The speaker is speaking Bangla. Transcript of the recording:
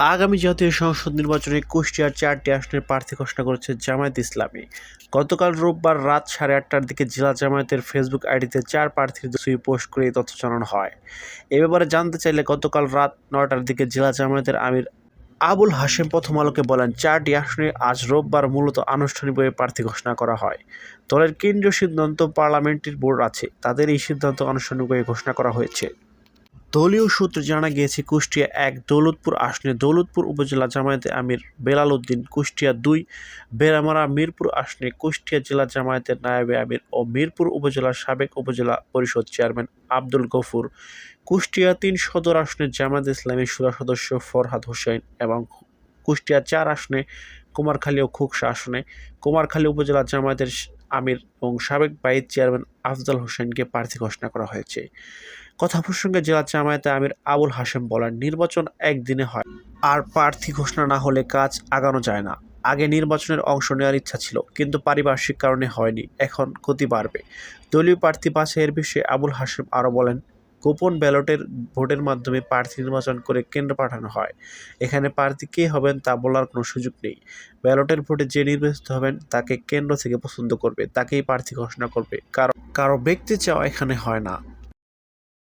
আগামী জাতীয় সংসদ নির্বাচনে কুষ্টিয়ার চারটি আসনের প্রার্থী ঘোষণা করেছে জামায়াত ইসলামী। গতকাল রোববার রাত সাড়ে আটটার দিকে জেলা জামায়াতের ফেসবুক আইডিতে চার প্রার্থীর ছবি পোস্ট করে এই তথ্য জানানো হয়। এ ব্যাপারে জানতে চাইলে গতকাল রাত নটার দিকে জেলা জামায়াতের আমির আবুল হাশেম প্রথম আলোকে বলেন, চারটি আসনে আজ রোববার মূলত আনুষ্ঠানিকভাবে প্রার্থী ঘোষণা করা হয়। দলের কেন্দ্রীয় সিদ্ধান্ত পার্লামেন্টের বোর্ড আছে, তাদের এই সিদ্ধান্ত আনুষ্ঠানিকভাবে ঘোষণা করা হয়েছে। দলীয় সূত্রে জানা গিয়েছে, কুষ্টিয়া এক দৌলতপুর আসনে দৌলতপুর উপজেলা জামায়াতে আমির বেলাল উদ্দিন, কুষ্টিয়া দুই বেড়ামারা মিরপুর আসনে কুষ্টিয়া জেলা জামায়াতের নায়েবে আমির ও মিরপুর উপজেলার সাবেক উপজেলা পরিষদ চেয়ারম্যান আব্দুল গফুর, কুষ্টিয়া তিন সদর আসনে জামায়াত ইসলামীর সুরা সদস্য ফরহাদ হোসেন এবং কুষ্টিয়া চার আসনে কুমারখালী ও খুকসা আসনে কুমারখালী উপজেলা জামায়াতের আমির এবং সাবেক ভাইস চেয়ারম্যান আফজাল হোসেনকে প্রার্থী ঘোষণা করা হয়েছে। কথা প্রসঙ্গে জেলা জামায়াতে আমির আবুল হাসেম বলেন, নির্বাচন একদিনে হয়, আর প্রার্থী ঘোষণা না হলে কাজ আগানো যায় না। আগে নির্বাচনের অংশ নেওয়ার ইচ্ছা ছিল, কিন্তু পারিপার্শ্বিক কারণে হয়নি, এখন ক্ষতি বাড়বে। দলীয় প্রার্থী বাছাইয়ের বিষয়ে আবুল হাসেম আরও বলেন গোপন ব্যালটের ভোটের মাধ্যমে প্রার্থী নির্বাচন করে কেন্দ্র পাঠানো হয়। এখানে প্রার্থী কে হবেন তা বলার কোনো সুযোগ নেই। ব্যালটের ভোটে যে নির্বাচিত হবেন, তাকে কেন্দ্র থেকে পছন্দ করবে, তাকেই প্রার্থী ঘোষণা করবে। কারও কারও ব্যক্তি চাওয়া এখানে হয় না।